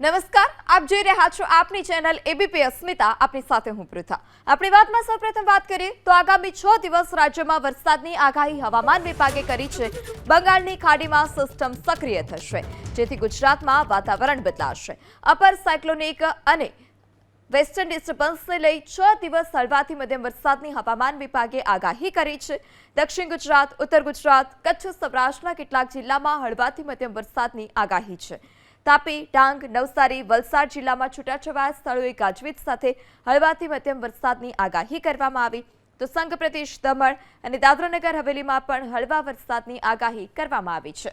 નમસ્કાર, આપ જોઈ રહ્યા છો આપની ચેનલ એબીપી અસ્મિતા, આપની સાથે હું પૃથા. આપણી વાતમાં સૌપ્રથમ વાત કરીએ તો આગામી છ દિવસ રાજ્યમાં વરસાદની આગાહી હવામાન વિભાગે કરી છે. બંગાળની ખાડીમાં સિસ્ટમ સક્રિય થશે, જેથી ગુજરાતમાં વાતાવરણ બદલાશે. અપર સાયક્લોનિક અને વેસ્ટર્ન ડિસ્ટર્બન્સને લઈ છ દિવસ હળવાથી મધ્યમ વરસાદની હવામાન વિભાગે આગાહી કરી છે. દક્ષિણ ગુજરાત, ઉત્તર ગુજરાત, કચ્છ, સૌરાષ્ટ્રના કેટલાક જિલ્લામાં હળવાથી મધ્યમ વરસાદની આગાહી છે. તાપી, ડાંગ, નવસારી, વલસાડ જિલ્લામાં છૂટાછવાયા સ્થળોએ ગાજવીજ સાથે હળવાથી મધ્યમ વરસાદની આગાહી કરવામાં આવી. તો સંઘ પ્રદેશ દમણ અને દાદરાનગર હવેલીમાં પણ હળવા વરસાદની આગાહી કરવામાં આવી છે.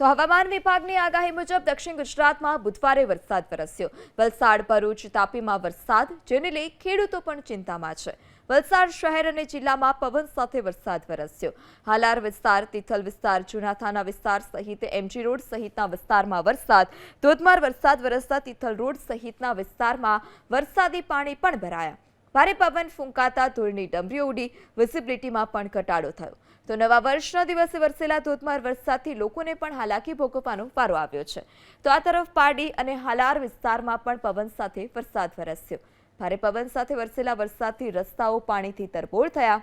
તો હવામાન વિભાગની આગાહી મુજબ દક્ષિણ ગુજરાતમાં બુધવારે વરસાદ વરસ્યો. વલસાડ, ભરૂચ તાપીમાં વરસાદ, જેને લઈ ખેડૂતો પણ ચિંતામાં છે. વલસાડ શહેર અને જિલ્લામાં પવન સાથે વરસાદ વરસ્યો. હાલાર વિસ્તાર, તિથલ વિસ્તાર, જૂનાથાના વિસ્તાર સહિત એમજી રોડ સહિતના વિસ્તારમાં વરસાદ. ધોધમાર વરસાદ વરસતા તિથલ રોડ સહિતના વિસ્તારમાં વરસાદી પાણી પણ ભરાયા. ભારે પવન ફૂંકાતા ધૂળની ડમરીઓ ઉડી, વિઝિબિલિટીમાં પણ ઘટાડો થયો. તો નવા વર્ષના દિવસે વરસેલા ધોધમાર વરસાદથી લોકોને પણ હાલાકી ભોગવવાનો વારો આવ્યો છે. તો આ તરફ પારડી અને હાલાર વિસ્તારમાં પણ પવન સાથે વરસાદ વરસ્યો. ભારે પવન સાથે વરસેલા વરસાદથી રસ્તાઓ પાણીથી તરબોળ થયા.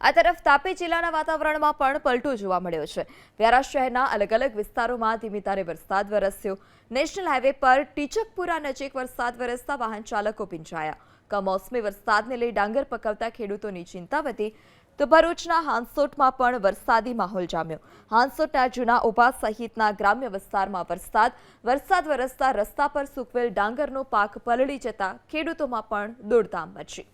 આ તરફ તાપી જિલ્લાના વાતાવરણમાં પણ પલટો જોવા મળ્યો છે. વ્યારા શહેરના અલગ અલગ વિસ્તારોમાં ધીમી ધારે વરસાદ વરસ્યો. નેશનલ હાઈવે પર ટીચકપુરા નજીક વરસાદ વરસતા વાહન ચાલકો પીંજાયા કમોસમી વરસાદને લઈ ડાંગર પકવતા ખેડૂતોની ચિંતા વધી. તો ભરૂચના હાંસોટમાં પણ વરસાદી માહોલ જામ્યો. હાંસોટના જૂના ઊભા સહિતના ગ્રામ્ય વિસ્તારમાં વરસાદ. વરસાદ વરસતા રસ્તા પર સૂકવેલ ડાંગરનો પાક પલળી જતા ખેડૂતોમાં પણ દોડધામ મચી.